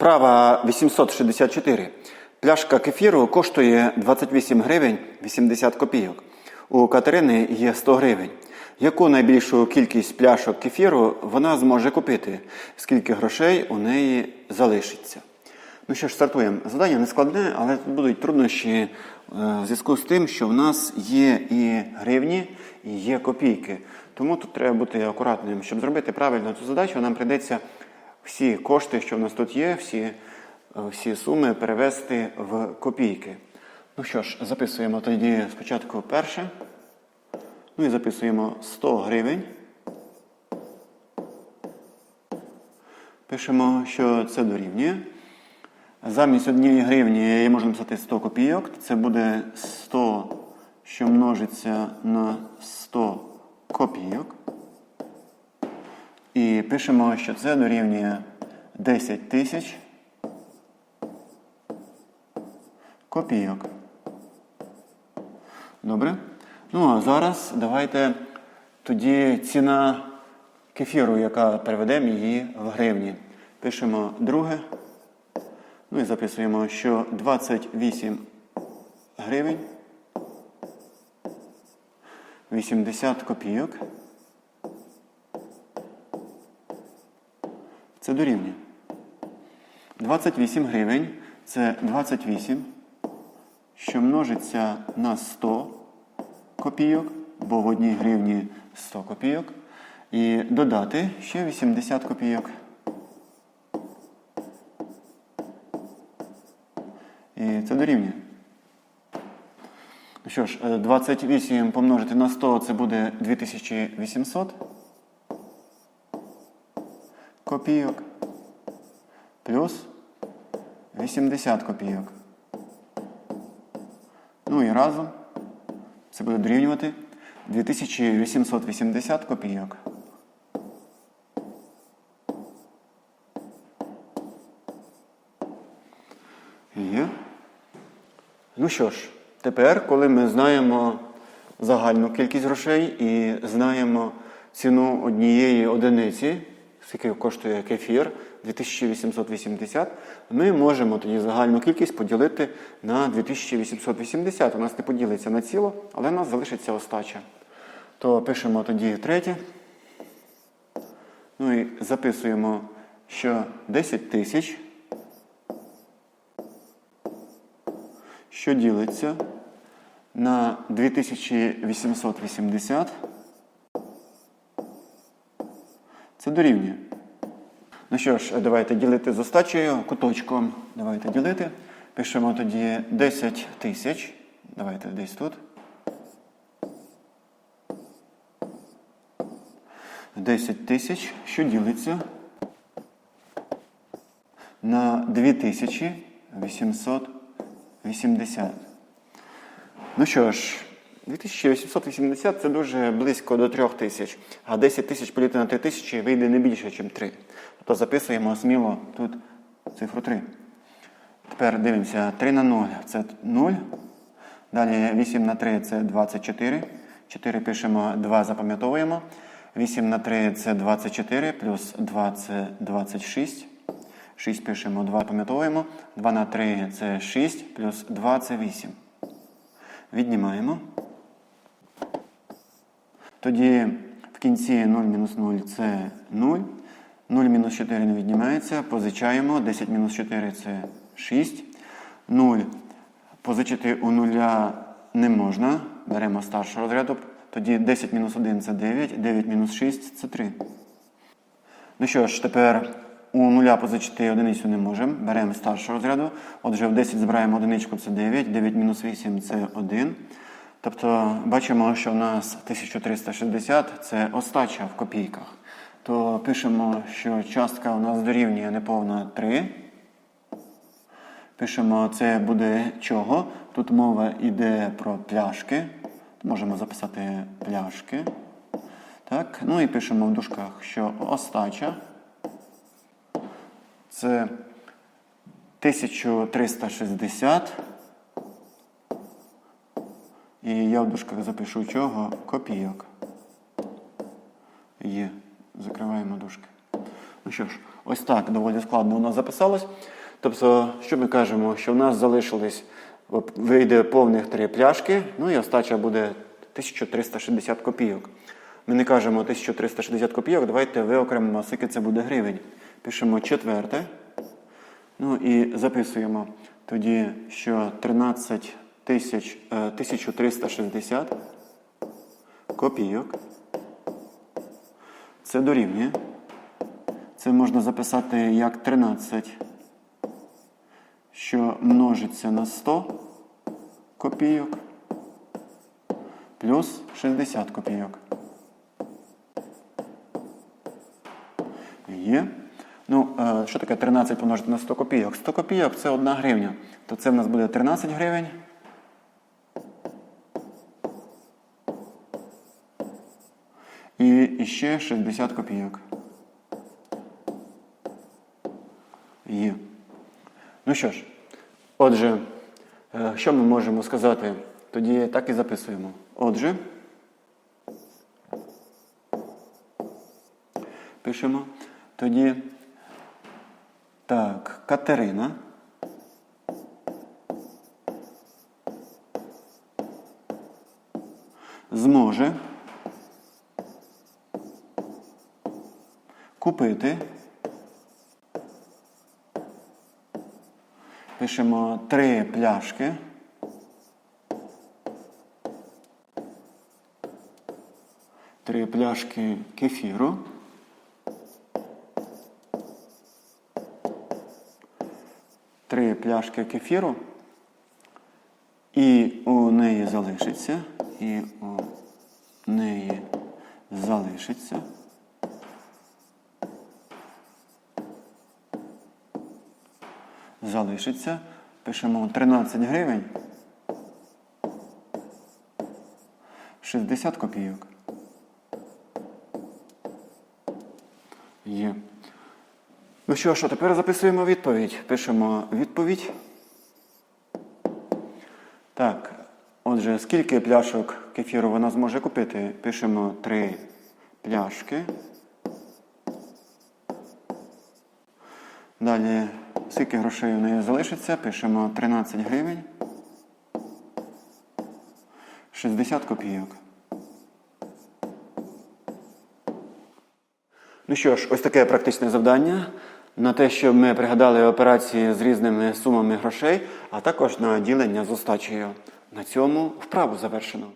Вправа 864. Пляшка кефіру коштує 28 гривень 80 копійок. У Катерини є 100 гривень. Яку найбільшу кількість пляшок кефіру вона зможе купити? Скільки грошей у неї залишиться? Ну що ж, стартуємо. Завдання не складне, але тут будуть труднощі е, в зв'язку з тим, що в нас є і гривні, і є копійки. Тому тут треба бути акуратним. Щоб зробити правильно цю задачу, нам прийдеться всі кошти, що в нас тут є, всі, е, всі суми перевести в копійки. Ну що ж, записуємо тоді спочатку перше. Ну і записуємо 100 гривень. Пишемо, що це дорівнює. Замість однієї гривні я можу написати 100 копійок. Це буде 100, що множиться на 100 копійок. І пишемо, що це дорівнює 10 тисяч копійок. Добре? Ну, а зараз давайте тоді ціна кефіру, яка переведемо її в гривні. Пишемо друге. Ну і записуємо, що 28 гривень 80 копійок. Це дорівнює. 28 гривень це 28, що множиться на 100 копійок, бо в одній гривні 100 копійок. І додати ще 80 копійок. І це дорівнює. Ну що ж, е, 28 помножити на 100 це буде 2800 копійок плюс 80 копійок. Ну і разом це буде дорівнювати 2880 копійок. Є. Ну що ж, тепер, коли ми знаємо загальну кількість грошей і знаємо ціну однієї одиниці, скільки коштує кефір 2880, ми можемо тоді загальну кількість поділити на 2880. У нас не поділиться на ціло, але у нас залишиться остача. То пишемо тоді третє. Ну і записуємо, що 10 тисяч. що ділиться на 2880. Це дорівнює. Ну що ж, давайте ділити з остачею куточком. Давайте ділити. Пишемо тоді 10 тисяч. Давайте десь тут. 10 тисяч, що ділиться на 2880. Ну що ж, 2880 це дуже близько до 3000, а 10 тисяч поділити на 3000 вийде не більше, ніж 3. Тобто записуємо сміло тут цифру 3. Тепер дивимося 3 на 0 це 0. Далі 8 на 3 це 24. 4 пишемо 2, запам'ятовуємо. 8 на 3 це 24, плюс 2 це 26. 6 пишемо, 2 пам'ятовуємо. 2 на 3 це 6, плюс 2 це 8. Віднімаємо. Тоді в кінці 0 мінус 0 це 0. 0 мінус 4 не віднімається. Позичаємо. 10 мінус 4 це 6. 0 позичити у нуля не можна. Беремо старшого розряду. Тоді 10 мінус 1 це 9, 9 мінус 6 це 3. Ну що ж, тепер у нуля позичити одиницю не можемо. Беремо старшого розряду. Отже, в 10 збираємо одиничку це 9, 9 мінус 8 це 1. Тобто бачимо, що у нас 1360 це остача в копійках. То пишемо, що частка у нас дорівнює неповна 3. Пишемо, це буде чого. Тут мова йде про пляшки. Можемо записати пляшки. Так, Ну і пишемо в дужках, що остача. Це 1360. І я в дужках запишу чого? Копійок. Є. Закриваємо дужки. Ну що ж, ось так доволі складно у нас записалось. Тобто, що ми кажемо, що в нас залишились, вийде повних три пляшки, ну і остача буде 1360 копійок. Ми не кажемо 1360 копійок, давайте виокремимо, скільки це буде гривень. Пишемо четверте. Ну і записуємо тоді, що 13 тисяч, е, 1360 копійок. Це дорівнює. Це можна записати як 13, що множиться на 100 копійок, плюс 60 копійок. Є. Ну, е, що таке 13 помножити на 100 копійок? 100 копійок це 1 гривня. То це в нас буде 13 гривень. І ще 60 копійок. Є. Ну що ж, отже, е, що ми можемо сказати? Тоді так і записуємо. Отже, пишемо. Тоді так, Катерина. Зможе купити. Пишемо три пляшки. Три пляшки кефіру. Три пляшки кефіру. І у неї залишиться. І у неї залишиться. Залишиться. Пишемо 13 гривень. 60 копійок. Є. Ну що ж, тепер записуємо відповідь. Пишемо відповідь. Так. Отже, скільки пляшок кефіру вона зможе купити? Пишемо 3 пляшки. Далі, скільки грошей у неї залишиться, пишемо 13 гривень. 60 копійок. Ну що ж, ось таке практичне завдання на те, щоб ми пригадали операції з різними сумами грошей, а також на ділення з остачею. На цьому вправу завершено.